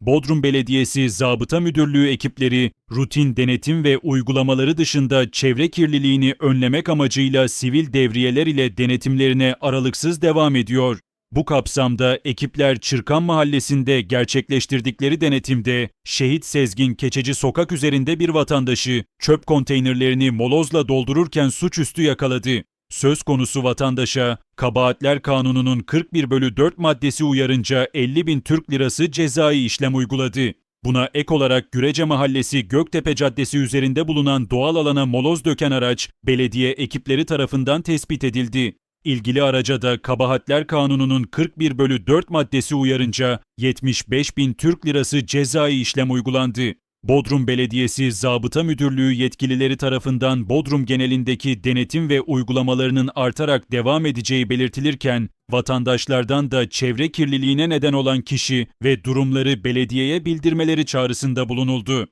Bodrum Belediyesi Zabıta Müdürlüğü ekipleri rutin denetim ve uygulamaları dışında çevre kirliliğini önlemek amacıyla sivil devriyeler ile denetimlerine aralıksız devam ediyor. Bu kapsamda ekipler Çırkan Mahallesi'nde gerçekleştirdikleri denetimde Şehit Sezgin Keçeci sokak üzerinde bir vatandaşı çöp konteynerlerini molozla doldururken suçüstü yakaladı. Söz konusu vatandaşa Kabahatler Kanunu'nun 41 bölü 4 maddesi uyarınca 50 bin Türk lirası cezai işlem uyguladı. Buna ek olarak Gürece Mahallesi Göktepe Caddesi üzerinde bulunan doğal alana moloz döken araç belediye ekipleri tarafından tespit edildi. İlgili araca da Kabahatler Kanunu'nun 41 bölü 4 maddesi uyarınca 75 bin Türk lirası cezai işlem uygulandı. Bodrum Belediyesi Zabıta Müdürlüğü yetkilileri tarafından Bodrum genelindeki denetim ve uygulamalarının artarak devam edeceği belirtilirken, vatandaşlardan da çevre kirliliğine neden olan kişi ve durumları belediyeye bildirmeleri çağrısında bulunuldu.